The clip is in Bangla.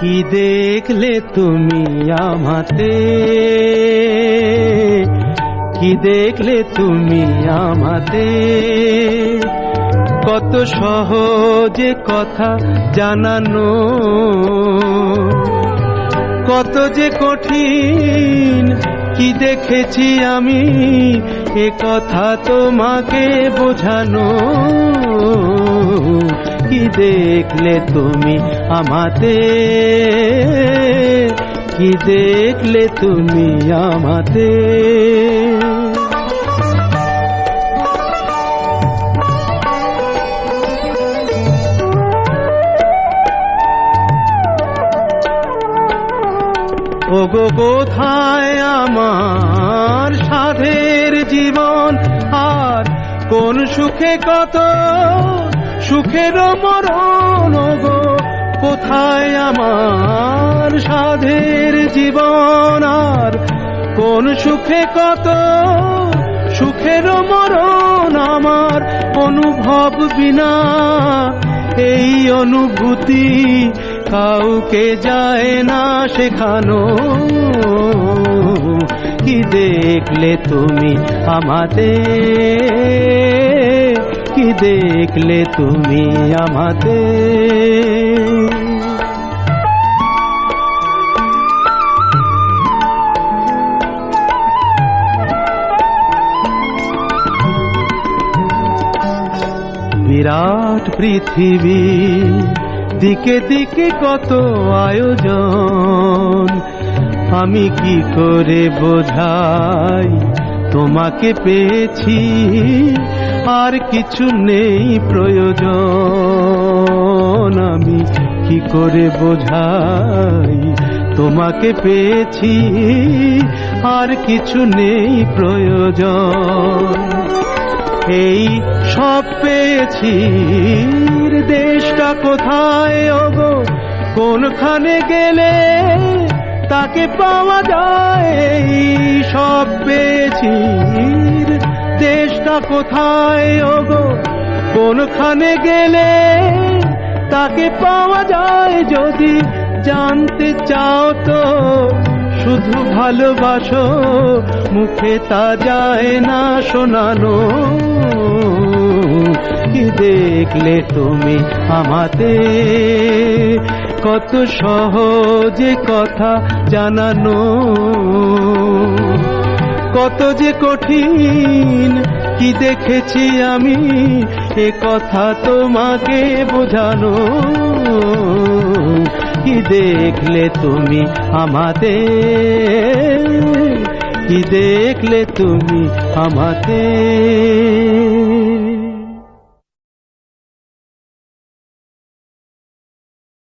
কি দেখলে তুমি আমাতে। কি দেখলে তুমি আমাতে। কত সহজে কথা জানানো। কত যে কঠিন, কি দেখেছি আমি। এ কথা তোমাকে বোঝানো। কি দেখলে তুমি আমাতে? কি দেখলে তুমি আমাতে? ওগো, কোথায় আমার সাধের জীবন? আর কোন সুখে কত সুখের মরণ? গো কোথায় আমার সাধের জীবন? আর কোন সুখে কত সুখের মরণ? আমার অনুভব বিনা এই অনুভূতি কাউকে যায় না শেখানো। কি দেখলে তুমি আমাদের কি দেখলে তুমি আমাদের বিরাট পৃথিবী দিকে দিকে কত আয়োজন। আমি কি করে বোঝাই? তোমাকে পেয়েছি, আর কিছু নেই প্রয়োজন। আমি কি করে বোঝাই? তোমাকে পেয়েছি, আর কিছু নেই প্রয়োজন। এই সব পেয়েছি। দেশটা কোথায়, ওগো? কোনখানে গেলে তাকে পাওয়া যায়? সব পেয়েছি। দেশটা কোথায়, ওগো? কোনখানে গেলে তাকে পাওয়া যায়? যদি জানতে চাও তো শুধু ভালোবাসো, মুখে তা যায় না শোনানো। কি দেখলে তুমি আমাতে? কত সহজে কথা জানানো। কত যে কঠিন, কি দেখেছি আমি, এ কথা তোমাকে বোঝানো। কি দেখলে তুমি আমাদের? কি দেখলে তুমি আমাদের?